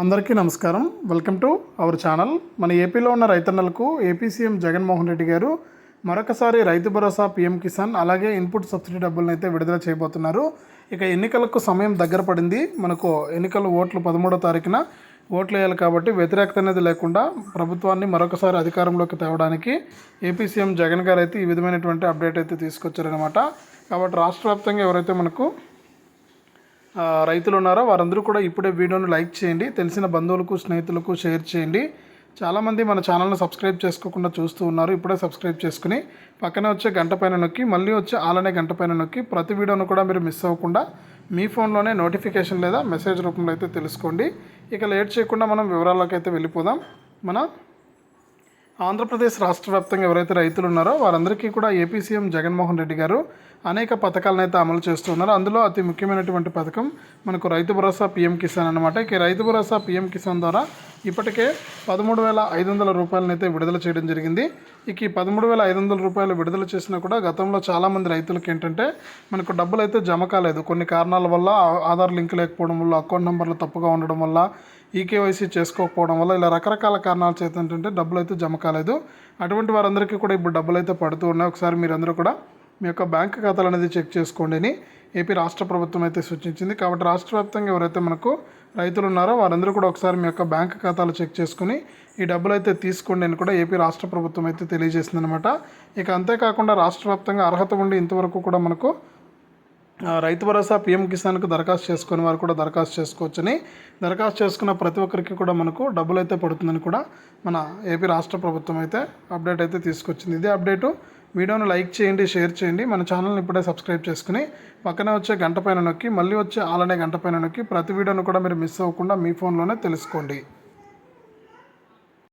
అందరికీ నమస్కారం. Welcome to our channel. మన ఏపీలో ఉన్న రైతన్నలకు ఏపీ సీఎం జగన్మోహన్ రెడ్డి గారు మరొకసారి రైతు భరోసా పీఎం కిసాన్ అలాగే ఇన్పుట్ సబ్సిడీ డబ్బులను అయితే విడుదల చేయబోతున్నారు. ఇక ఎన్నికలకు సమయం దగ్గర పడింది. మనకు ఎన్నికలు ఓట్లు పదమూడో తారీఖున ఓట్లు వేయాలి కాబట్టి వ్యతిరేకత అనేది లేకుండా ప్రభుత్వాన్ని మరొకసారి అధికారంలోకి తేవడానికి ఏపీ సీఎం జగన్ గారు అయితే ఈ విధమైనటువంటి అప్డేట్ అయితే తీసుకొచ్చారనమాట కాబట్టి రాష్ట్ర వ్యాప్తంగా ఎవరైతే మనకు రైతులు ఉన్నారో? వారందరూ కూడా ఇప్పుడే వీడియోను లైక్ చేయండి తెలిసిన బంధువులకు స్నేహితులకు షేర్ చేయండి. చాలామంది మన ఛానల్ని సబ్స్క్రైబ్ చేసుకోకుండా చూస్తూ ఉన్నారు ఇప్పుడే సబ్స్క్రైబ్ చేసుకుని పక్కనే వచ్చే గంట పైన నొక్కి మళ్ళీ వచ్చే ఆలనే గంట పైన నొక్కి ప్రతి వీడియోను కూడా మీరు మిస్ అవ్వకుండా మీ ఫోన్లోనే నోటిఫికేషన్ లేదా మెసేజ్ రూపంలో అయితే తెలుసుకోండి. ఇక లేట్ చేయకుండా మనం వివరాల్లోకి అయితే వెళ్ళిపోదాం. మన ఆంధ్రప్రదేశ్ రాష్ట్ర వ్యాప్తంగా ఎవరైతే రైతులు ఉన్నారో వారందరికీ కూడా ఏపీ సీఎం జగన్మోహన్ రెడ్డి గారు అనేక పథకాలను అయితే అమలు చేస్తున్నారు అందులో అతి ముఖ్యమైనటువంటి పథకం మనకు రైతు భరోసా పీఎం కిసాన్ అనమాట ఇక ఈ రైతు భరోసా పీఎం కిసాన్ ద్వారా ఇప్పటికే పదమూడు వేల ఐదు వందల రూపాయలను అయితే విడుదల చేయడం జరిగింది. ఇక ఈ పదమూడు వేల ఐదు వందల రూపాయలు విడుదల చేసినా కూడా గతంలో చాలామంది రైతులకు ఏంటంటే మనకు డబ్బులు అయితే జమ కాలేదు. కొన్ని కారణాల వల్ల ఆధార్ లింక్ లేకపోవడం వల్ల అకౌంట్ నెంబర్లు తప్పుగా ఉండడం వల్ల ఈకేవైసీ చేసుకోకపోవడం వల్ల ఇలా రకరకాల కారణాల చేత ఏంటంటే డబ్బులు అయితే జమ కాలేదు. అటువంటి వారందరికీ కూడా ఇప్పుడు డబ్బులు అయితే పడుతూ ఉన్నాయి. ఒకసారి మీరందరూ కూడా మీ యొక్క బ్యాంక్ ఖాతాలు అనేది చెక్ చేసుకోండి అని ఏపీ రాష్ట్ర ప్రభుత్వం అయితే సూచించింది. కాబట్టి రాష్ట్ర వ్యాప్తంగా ఎవరైతే మనకు రైతులు ఉన్నారో వారందరూ కూడా ఒకసారి మీ యొక్క బ్యాంక్ ఖాతాలు చెక్ చేసుకుని ఈ డబ్బులు అయితే తీసుకోండి అని కూడా ఏపీ రాష్ట్ర ప్రభుత్వం అయితే తెలియజేసింది అనమాట ఇక అంతేకాకుండా రాష్ట్ర వ్యాప్తంగా అర్హత ఉండి ఇంతవరకు కూడా మనకు రైతు భరోసా పీఎం కిసాన్కు దరఖాస్తు చేసుకునే వారు కూడా దరఖాస్తు చేసుకోవచ్చని. దరఖాస్తు చేసుకున్న ప్రతి ఒక్కరికి కూడా మనకు డబ్బులు అయితే పడుతుందని కూడా మన ఏపీ రాష్ట్ర ప్రభుత్వం అయితే అప్డేట్ అయితే తీసుకొచ్చింది. ఇదే అప్డేటు వీడియోను లైక్ చేయండి షేర్ చేయండి. మన ఛానల్ని ఇప్పుడే సబ్స్క్రైబ్ చేసుకుని పక్కనే వచ్చే గంట పైన నొక్కి మళ్ళీ వచ్చే ఆలనే గంట పైన నొక్కి ప్రతి వీడియోను కూడా మీరు మిస్ అవ్వకుండా మీ ఫోన్లోనే తెలుసుకోండి.